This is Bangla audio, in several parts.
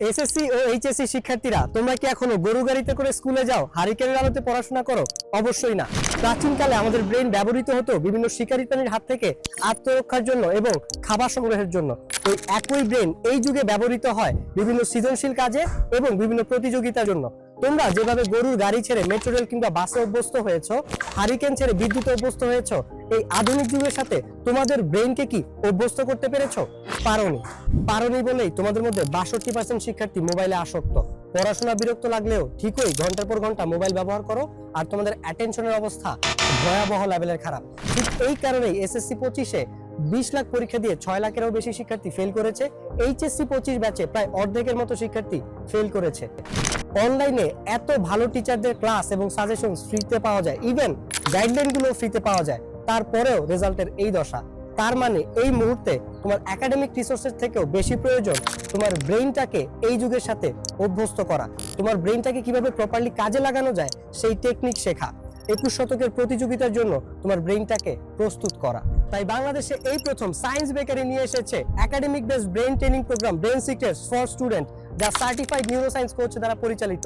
এসএসসি ও এইচএসসি শিক্ষার্থীরা, তোমরা কি এখনও গরু গাড়িতে করে স্কুলে যাও? হারিকেনের আলোতে পড়াশোনা করো? অবশ্যই না। প্রাচীনকালে আমাদের ব্রেন ব্যবহৃত হতো বিভিন্ন শিকারী প্রাণীর হাত থেকে আত্মরক্ষার জন্য এবং খাবার সংগ্রহের জন্য। এই একই ব্রেন এই যুগে ব্যবহৃত হয় বিভিন্ন সৃজনশীল কাজে এবং বিভিন্ন প্রতিযোগিতার জন্য। তোমরা যেভাবে গরুর গাড়ি ছেড়ে মেট্রো রেল কিংবা বাসে অভ্যস্ত হয়েছো হারিকেন ছেড়ে বিদ্যুতে অভ্যস্ত হয়েছো, এই আধুনিক যুগের সাথে তোমাদের ব্রেনকে কি অভ্যস্ত করতে পেরেছ? পারোনি। পারোনি বলেই তোমাদের মধ্যে বাষট্টি পার্সেন্ট শিক্ষার্থী মোবাইলে আসক্ত। পড়াশোনা বিরক্ত লাগলেও ঠিকই ঘণ্টার পর ঘণ্টা মোবাইল ব্যবহার করো, আর তোমাদের অ্যাটেনশনের অবস্থা ভয়াবহ লেভেলের খারাপ। ঠিক এই কারণেই এসএসসি পঁচিশে বিশ লাখ পরীক্ষা দিয়ে ছয় লাখেরও বেশি শিক্ষার্থী ফেল করেছে। এইচএসসি পঁচিশ ব্যাচে প্রায় অর্ধেকের মতো শিক্ষার্থী ফেল করেছে। অনলাইনে এত ভালো টিচারদের ক্লাস এবং সাজেশন ফ্রিতে পাওয়া যায়। ইভেন গাইডলাইনগুলো ফ্রিতে পাওয়া যায়। তারপরেও রেজাল্টের এই দশা। তার মানে এই মুহূর্তে তোমার একাডেমিক রিসোর্সের থেকেও বেশি প্রয়োজন তোমার ব্রেইনটাকে এই যুগের সাথে অভ্যস্ত করা। তোমার ব্রেইনটাকে কীভাবে প্রপারলি কাজে লাগানো যায়, সেই টেকনিক শেখা। একুশ শতকের প্রতিযোগিতার জন্য তোমার ব্রেইনটাকে প্রস্তুত করা। তাই বাংলাদেশে এই প্রথম সায়েন্স বেকারি নিয়ে এসেছে academic base brain training program brain secrets for student, যা সার্টিফাইড নিউরোসায়েন্স কোচ দ্বারা পরিচালিত।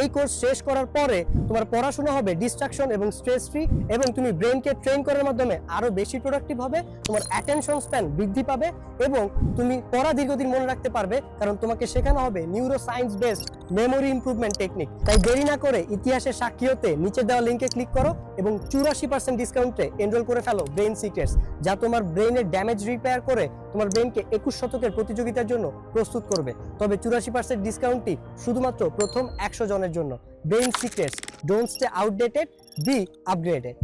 এই কোর্স শেষ করার পরে তোমার পড়াশোনা হবে ডিস্ট্রাকশন এবং স্ট্রেস ফ্রি এবং তুমি ব্রেনকে ট্রেন করার মাধ্যমে আরও বেশি প্রোডাক্টিভ হবে, তোমার অ্যাটেনশন স্প্যান বৃদ্ধি পাবে এবং তুমি পড়া দীর্ঘদিন মনে রাখতে পারবে কারণ তোমাকে শেখানো হবে neuro science based memory improvement technique তাই দেরি না করে ইতিহাসের সাক্ষী হতে নিচে দেওয়া লিঙ্কে ক্লিক করো এবং চুরাশি পার্সেন্ট ডিসকাউন্টে এনরোল করে ফেলো ব্রেন সিক্রেটস যা তোমার ব্রেনের ড্যামেজ রিপেয়ার করে তোমার ব্রেনকে একুশ শতকের প্রতিযোগিতার জন্য প্রস্তুত করবে। তবে চুরাশি পার্সেন্ট ডিসকাউন্টটি শুধুমাত্র প্রথম একশো জন্য brain secrets don't stay outdated be upgraded